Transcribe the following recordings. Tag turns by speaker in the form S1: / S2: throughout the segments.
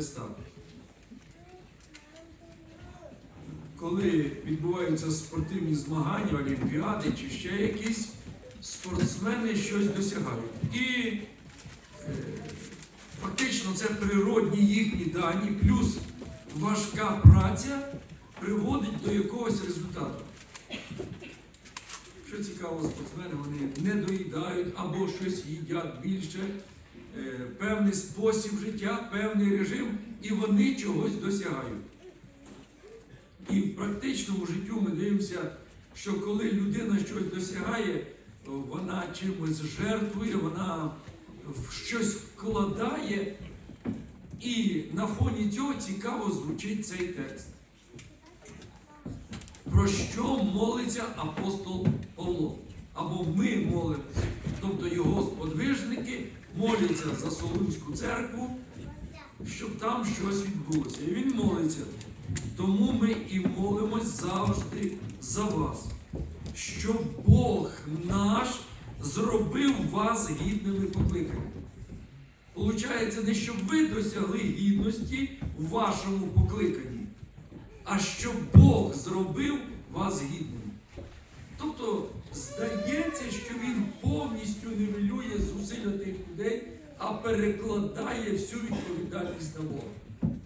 S1: Христа. Коли відбуваються спортивні змагання, олімпіади чи ще якісь, спортсмени щось досягають. І е, фактично це природні їхні дані, плюс важка праця приводить до якогось результату. Що цікаво, спортсмени вони не доїдають або щось їдять більше, певний спосіб життя, певний режим, і вони чогось досягають. І в практичному життю ми дивимося, що коли людина щось досягає, вона чимось жертвує, вона в щось вкладає, і на фоні цього цікаво звучить цей текст. Про що молиться апостол Павло? Або ми молимося, тобто його сподвижники моляться за Солунську церкву, щоб там щось відбулося. І він молиться. Тому ми і молимось завжди за вас, щоб Бог наш зробив вас гідними покликання. Получається, не щоб ви досягли гідності в вашому покликанні, а щоб Бог зробив вас гідними. Тобто, здається, що він повністю нивелює зусилля тих людей, а перекладає всю відповідальність на Бога.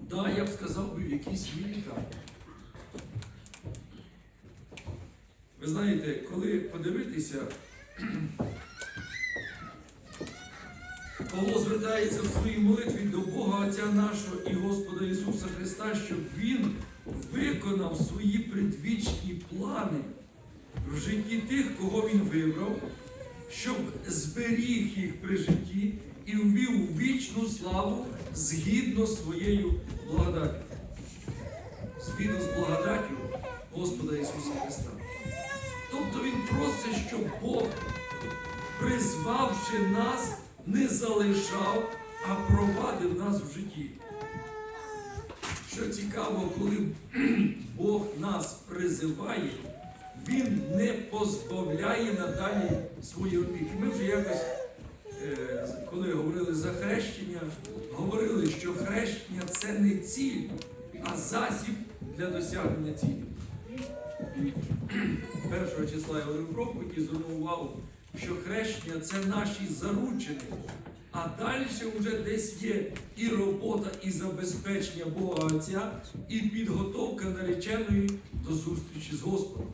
S1: Да, я б сказав би в якійсь мірі так. Ви знаєте, коли подивитися, Павло звертається в своїй молитві до Бога Отця нашого і Господа Ісуса Христа, щоб Він виконав свої предвічні плани в житті тих, кого Він вибрав, щоб зберіг їх при житті і ввів вічну славу згідно своєю благодаттю. Згідно з благодаттю Господа Ісуса Христа. Тобто Він просить, щоб Бог, призвавши нас, не залишав, а провадив нас в житті. Що цікаво, коли Бог нас призиває, Він не позбавляє надалі свої опіки. Ми вже якось, е, коли говорили за хрещення, говорили, що хрещення це не ціль, а засіб для досягнення цілі. Першого числа я говорив проповіді, звернув увагу, що хрещення це наші заручини. А далі вже десь є і робота, і забезпечення Бога Отця, і підготовка нареченої до зустрічі з Господом.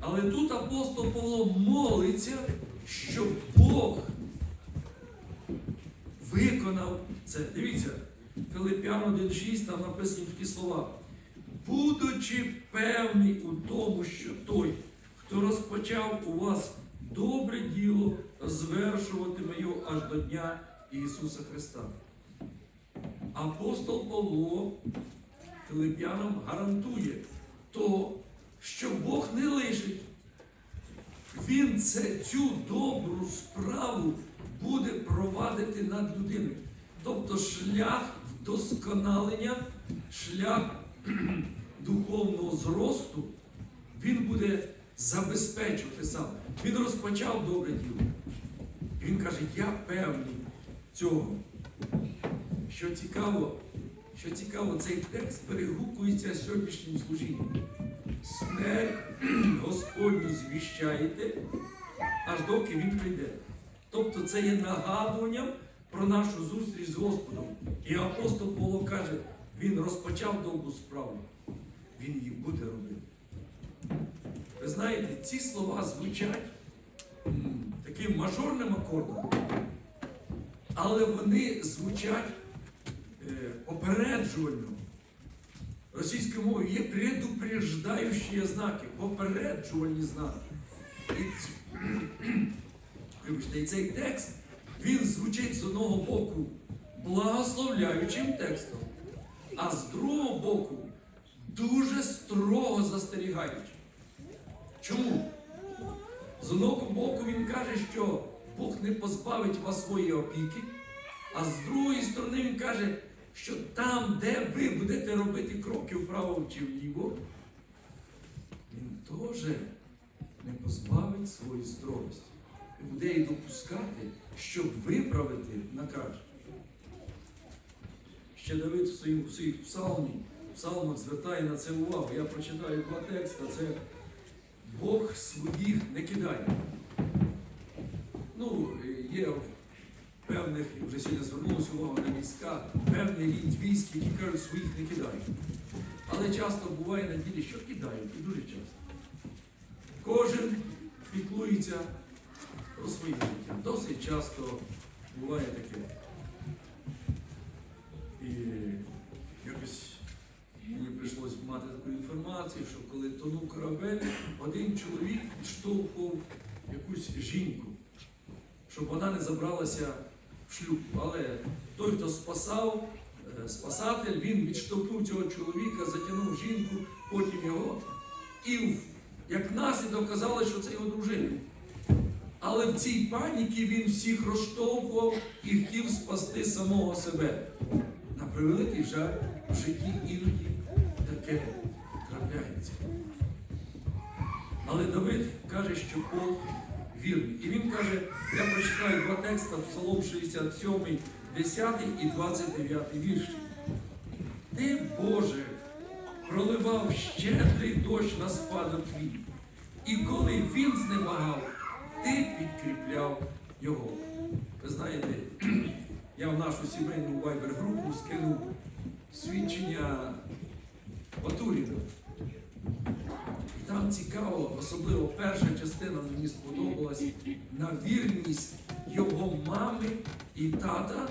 S1: Але тут апостол Павло молиться, щоб Бог виконав це. Дивіться, Филип'ян 1.6 там написані такі слова. Будучи певний у тому, що той, хто розпочав у вас добре діло, звершуватиме його аж до Дня Ісуса Христа. Апостол Павло Филип'янам гарантує то, що Бог не лишить. Він це, цю добру справу буде провадити над людиною. Тобто шлях вдосконалення, шлях духовного зросту, він буде забезпечувати сам. Він розпочав добре діло. Він каже, я певний цього. Що цікаво, що цікаво, цей текст перегукується сьогоднішнім служінням. Смерть Господню звіщаєте, аж доки він прийде. Тобто це є нагадуванням про нашу зустріч з Господом. І апостол Павло каже, він розпочав добру справу, він її буде робити. Ви знаєте, ці слова звучать таким мажорним акордом, але вони звучать е, попереджувально. Російською мовою є предупреждаючі знаки, попереджувальні знаки. І, вибачте, і цей текст, він звучить з одного боку благословляючим текстом, а з другого боку дуже строго застерігаючим. Чому? З одного боку він каже, що Бог не позбавить вас своєї опіки, а з другої сторони він каже, що там, де ви будете робити кроки вправо чи вліво, він теж не позбавить своєї строгості. І буде її допускати, щоб виправити на краще. ще Давид в своїх, в своїх псалмі, псалмах звертає на це увагу. Я прочитаю два текста. Це Бог своїх не кидає. Ну, є певних, вже сьогодні звернулося увагу на війська, певний рід військ, які кажуть, своїх не кидають. Але часто буває на ділі, що кидають, і дуже часто. Кожен піклується про своє життя. Досить часто буває таке. І якось мені прийшлось мати таку інформацію, що коли тонув корабель, один чоловік підштовхував якусь жінку, щоб вона не забралася в шлюб. Але той, хто спасав, е, спасатель, він відштовхнув цього чоловіка, затягнув жінку, потім його. І як наслідок казали, що це його дружина. Але в цій паніці він всіх розштовхував і хотів спасти самого себе. На превеликий жаль, в житті іноді таке трапляється. Але Давид каже, що Бог вірний. І він каже, я прочитаю два текста, Псалом 67, 10 і 29 вірші. Ти, Боже, проливав щедрий дощ на спадок твій, і коли він знемагав, ти підкріпляв його. Ви знаєте, я в нашу сімейну вайбер-групу скинув свідчення Батуріна. І там цікаво, особливо перша частина мені сподобалась на вірність його мами і тата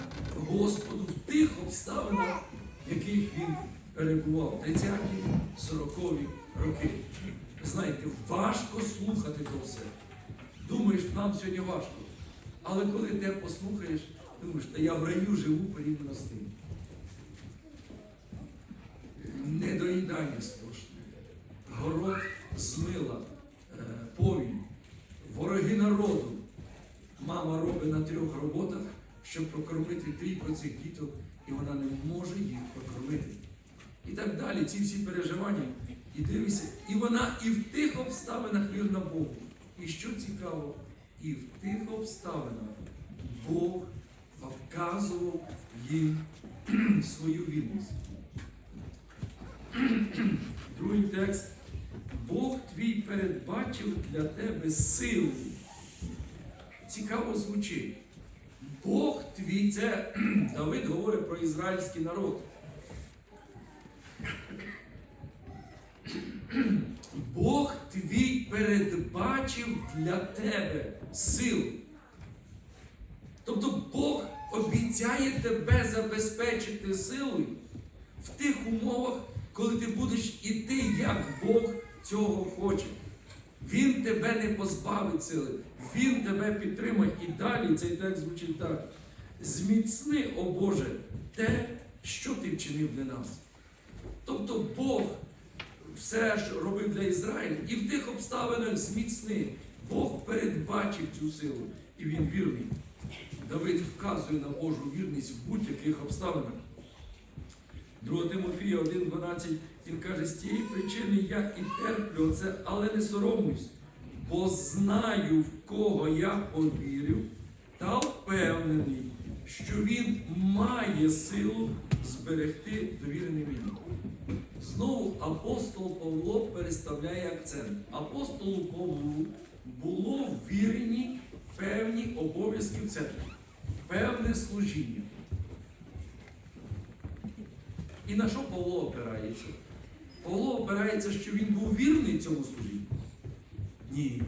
S1: Господу в тих обставинах, в яких він перебував 30-ті, 40-ві роки. Знаєте, важко слухати то все. Думаєш, нам сьогодні важко. Але коли ти послухаєш, думаєш, та я в раю живу порівняно з тим. Недоїдання страшне, город змила, е, повінь, вороги народу. Мама робить на трьох роботах, щоб прокормити трійко цих діток, і вона не може їх прокормити. І так далі, ці всі переживання. І дивися, і вона і в тих обставинах вірна Богу. І що цікаво, і в тих обставинах Бог вказував їм свою вірність. Другий текст. Бог твій передбачив для тебе силу. Цікаво звучить. Бог твій, це Давид говорить про ізраїльський народ. Бог твій передбачив для тебе силу. Тобто Бог обіцяє тебе забезпечити силою в тих умовах, коли ти будеш іти, як Бог цього хоче. Він тебе не позбавить сили, Він тебе підтримає. І далі цей текст звучить так. Зміцни, о Боже, те, що ти вчинив для нас. Тобто Бог все ж робив для Ізраїля, і в тих обставинах зміцнив. Бог передбачив цю силу, і він вірний. Давид вказує на Божу вірність в будь-яких обставинах. 2 Тимофія 1,12 він каже, з тієї причини я і терплю це, але не соромлюсь, бо знаю, в кого я повірю, та впевнений, що він має силу зберегти довірений мені. Знову апостол Павло переставляє акцент. Апостолу Павлу було ввірені певні обов'язки в церкві, певне служіння. І на що Павло опирається? Павло опирається, що він був вірний цьому служінню. Ні.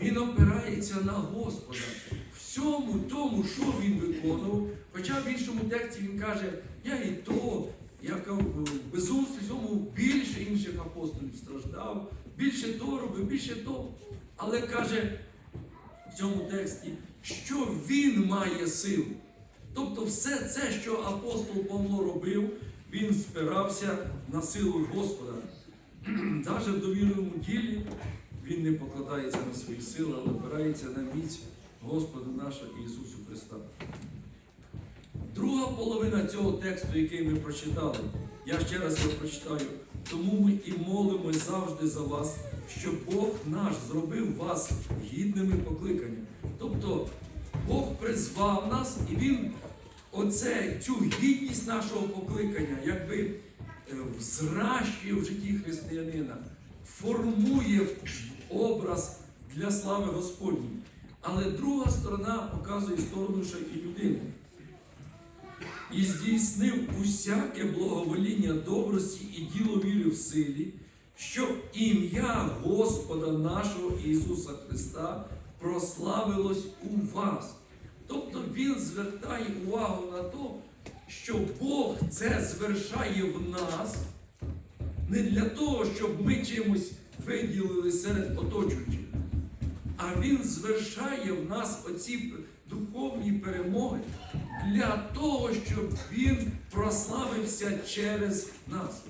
S1: Він опирається на Господа. Всьому тому, що він виконував. Хоча в іншому тексті він каже, я і то, я в безумстві цьому більше інших апостолів страждав, більше то робив, більше то. Але каже в цьому тексті, що він має силу. Тобто все це, що апостол Павло робив, він спирався на силу Господа. Навіть в довіреному ділі він не покладається на свої сили, але опирається на міць Господа нашого Ісусу Христа. Друга половина цього тексту, який ми прочитали, я ще раз його прочитаю. Тому ми і молимось завжди за вас, щоб Бог наш зробив вас гідними покликання. Тобто Бог призвав нас і Він оце, цю гідність нашого покликання, якби е, взращує в житті християнина, формує образ для слави Господній. Але друга сторона показує сторону ще і людини. І здійснив усяке благовоління добрості і діло віри в силі, щоб ім'я Господа нашого Ісуса Христа прославилось у вас. Тобто Він звертає увагу на те, що Бог це звершає в нас не для того, щоб ми чимось виділили серед оточуючих, а Він звершає в нас оці духовні перемоги для того, щоб Він прославився через нас.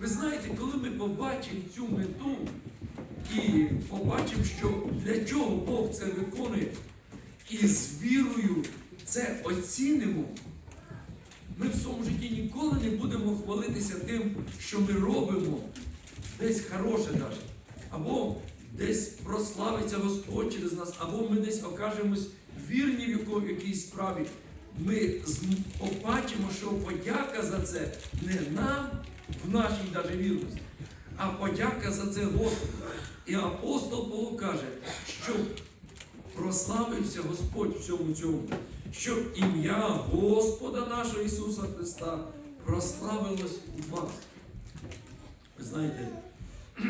S1: Ви знаєте, коли ми побачимо цю мету і побачимо, що для чого Бог це виконує, і з вірою це оцінимо, ми в своєму житті ніколи не будемо хвалитися тим, що ми робимо десь хороше навіть. Або десь прославиться Господь через нас, або ми десь окажемось вірні в якійсь справі. Ми побачимо, що подяка за це не нам в нашій даже вірності, а подяка за це Господу. І апостол Павло каже, що прославився Господь в цьому цьому, щоб ім'я Господа нашого Ісуса Христа прославилось у вас. Ви знаєте,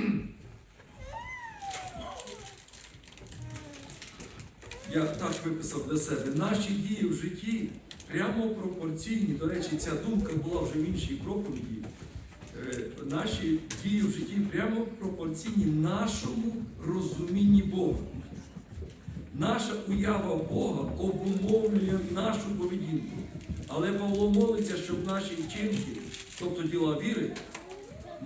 S1: я так виписав для себе. Наші дії в житті прямо пропорційні. До речі, ця думка була вже в іншій проповіді. Е, Наші дії в житті прямо пропорційні нашому розумінні Бога. Наша уява Бога обумовлює нашу поведінку. Але Павло молиться, щоб наші вчинки, тобто діла віри,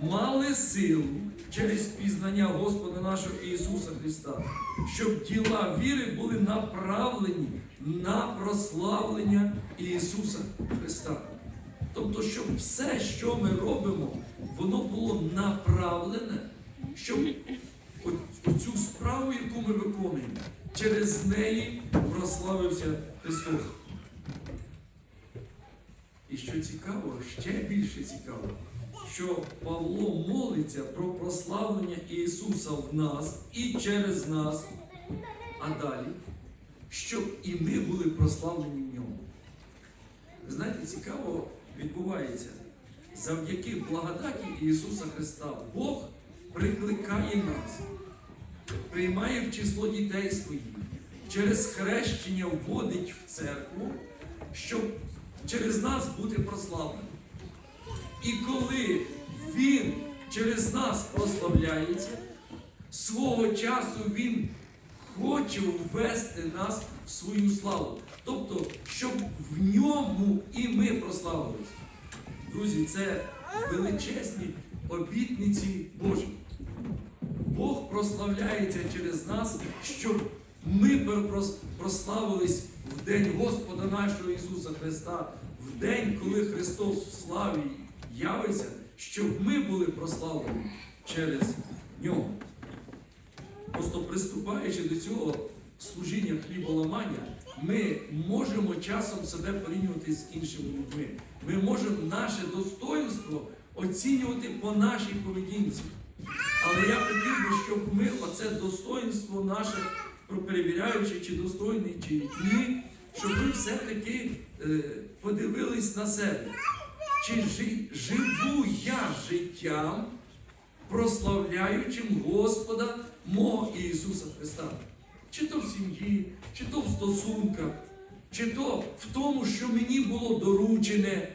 S1: мали силу через пізнання Господа нашого Ісуса Христа, щоб діла віри були направлені на прославлення Ісуса Христа. Тобто, щоб все, що ми робимо, воно було направлене, щоб оцю справу, яку ми виконуємо, через неї прославився Христос. І що цікаво, ще більше цікаво, що Павло молиться про прославлення Ісуса в нас і через нас, а далі, щоб і ми були прославлені в ньому. Знаєте, цікаво відбувається. Завдяки благодаті Ісуса Христа Бог прикликає нас, приймає в число дітей своїх, через хрещення вводить в церкву, щоб через нас бути прославленим. І коли Він через нас прославляється, свого часу Він хоче ввести нас в свою славу. Тобто, щоб в ньому і ми прославилися. Друзі, це величезні обітниці Божі. Бог прославляється через нас, щоб ми прославились в день Господа нашого Ісуса Христа, в день, коли Христос в славі явиться, щоб ми були прославлені через Нього. Просто приступаючи до цього служіння хліболамання, ми можемо часом себе порівнювати з іншими людьми. Ми можемо наше достоинство оцінювати по нашій поведінці. Але я хотів би, щоб ми оце достоинство наше, перевіряючи, чи достойний, чи ні, щоб ми все-таки е, подивились на себе. Чи жи- живу я життям, прославляючим Господа мого Ісуса Христа? Чи то в сім'ї, чи то в стосунках, чи то в тому, що мені було доручене.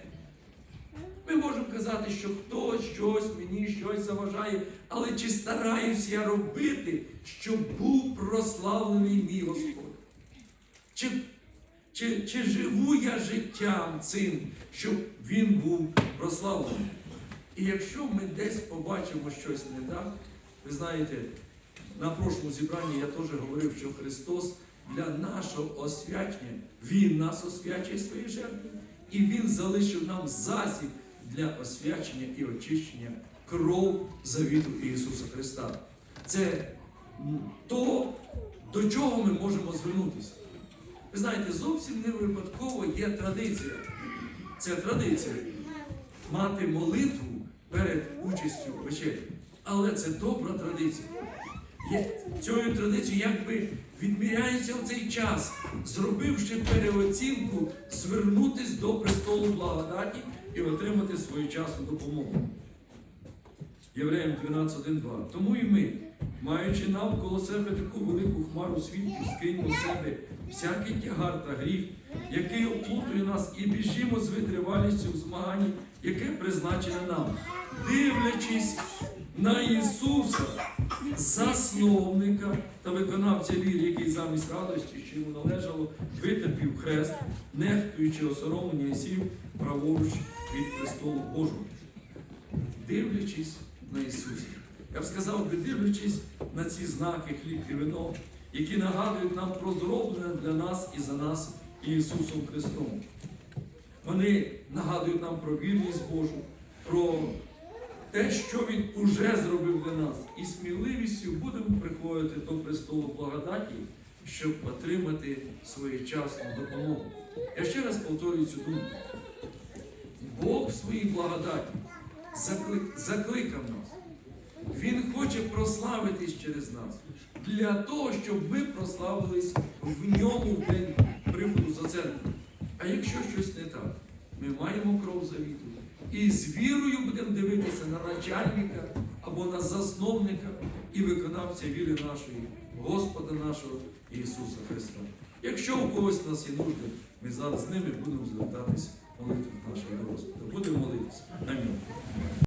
S1: Ми можемо казати, що хтось щось мені щось заважає, але чи стараюсь я робити, щоб був прославлений мій Господь? Чи, чи, чи живу я життям цим, щоб він був прославлений? І якщо ми десь побачимо щось не так, ви знаєте, на прошлому зібранні я теж говорив, що Христос для нашого освячення, Він нас освячує своєю жертвою, і Він залишив нам засіб для освячення і очищення кров завіту Ісуса Христа. Це то, до чого ми можемо звернутися. Ви знаєте, зовсім не випадково є традиція. Це традиція мати молитву перед участю вечері. Але це добра традиція. Є цією традицією якби відміряється в цей час, зробивши переоцінку, звернутись до престолу благодаті і отримати своєчасну допомогу. Євреям 12.1.2. Тому і ми, маючи навколо себе таку велику хмару світу, скиньмо з себе всякий тягар та гріх, який оплутує нас, і біжімо з витривалістю в змаганні, яке призначене нам, дивлячись на Ісуса, засновника та виконавця віри, який замість радості, що йому належало, витерпів хрест, нехтуючи осоромлення і сів праворуч від престолу Божого. Дивлячись на Ісуса. Я б сказав би, дивлячись на ці знаки хліб і вино, які нагадують нам про зроблене для нас і за нас Ісусом Христом. Вони нагадують нам про вірність Божу, про те, що Він уже зробив для нас, і сміливістю будемо приходити до престолу благодаті, щоб отримати своєчасну допомогу. Я ще раз повторюю цю думку. Бог в своїй благодаті закли- закликав нас. Він хоче прославитись через нас для того, щоб ми прославились в ньому в день приходу за церкву. А якщо щось не так, ми маємо кров завіту. І з вірою будемо дивитися на начальника або на засновника і виконавця віри нашої, Господа нашого Ісуса Христа. Якщо у когось нас є нужди, ми зараз з ними будемо звертатись молитву нашого Господа. Будемо молитися ньому.